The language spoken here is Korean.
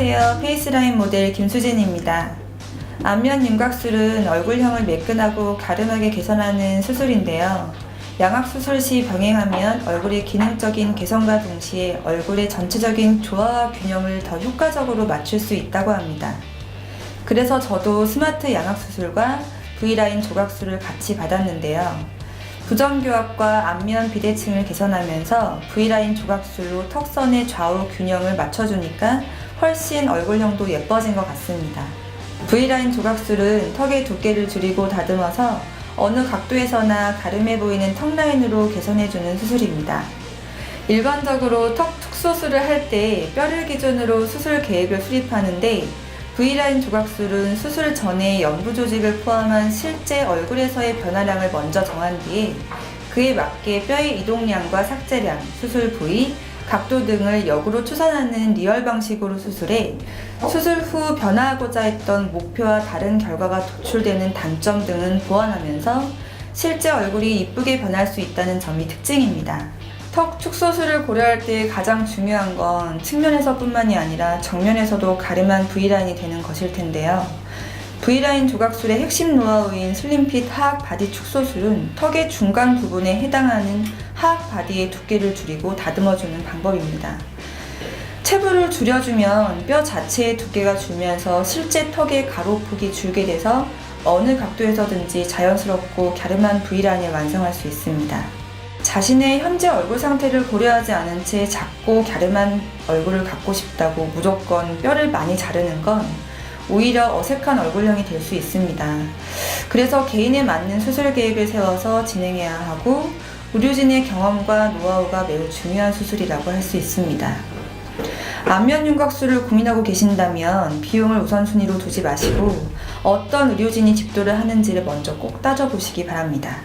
안녕하세요. 페이스라인 모델 김수진입니다. 안면 윤곽술은 얼굴형을 매끈하고 가름하게 개선하는 수술인데요. 양악 수술 시 병행하면 얼굴의 기능적인 개선과 동시에 얼굴의 전체적인 조화와 균형을 더 효과적으로 맞출 수 있다고 합니다. 그래서 저도 스마트 양악 수술과 V라인 조각술을 같이 받았는데요. 부정교합과 안면 비대칭을 개선하면서 V라인 조각술로 턱선의 좌우 균형을 맞춰주니까 훨씬 얼굴형도 예뻐진 것 같습니다. V라인 조각술은 턱의 두께를 줄이고 다듬어서 어느 각도에서나 가름해 보이는 턱 라인으로 개선해주는 수술입니다. 일반적으로 턱 축소술을 할 때 뼈를 기준으로 수술 계획을 수립하는데 V라인 조각술은 수술 전에 연부 조직을 포함한 실제 얼굴에서의 변화량을 먼저 정한 뒤에 그에 맞게 뼈의 이동량과 삭제량, 수술 부위, 각도 등을 역으로 추산하는 리얼 방식으로 수술해 수술 후 변화하고자 했던 목표와 다른 결과가 도출되는 단점 등은 보완하면서 실제 얼굴이 이쁘게 변할 수 있다는 점이 특징입니다. 턱 축소술을 고려할 때 가장 중요한 건 측면에서뿐만이 아니라 정면에서도 가름한 V라인이 되는 것일 텐데요. V라인 조각술의 핵심 노하우인 슬림핏 하악 바디 축소술은 턱의 중간 부분에 해당하는 하악 바디의 두께를 줄이고 다듬어주는 방법입니다. 체부를 줄여주면 뼈 자체의 두께가 줄면서 실제 턱의 가로폭이 줄게 돼서 어느 각도에서든지 자연스럽고 갸름한 V라인을 완성할 수 있습니다. 자신의 현재 얼굴 상태를 고려하지 않은 채 작고 갸름한 얼굴을 갖고 싶다고 무조건 뼈를 많이 자르는 건 오히려 어색한 얼굴형이 될 수 있습니다. 그래서 개인에 맞는 수술 계획을 세워서 진행해야 하고 의료진의 경험과 노하우가 매우 중요한 수술이라고 할 수 있습니다. 안면 윤곽술을 고민하고 계신다면 비용을 우선순위로 두지 마시고 어떤 의료진이 집도를 하는지를 먼저 꼭 따져보시기 바랍니다.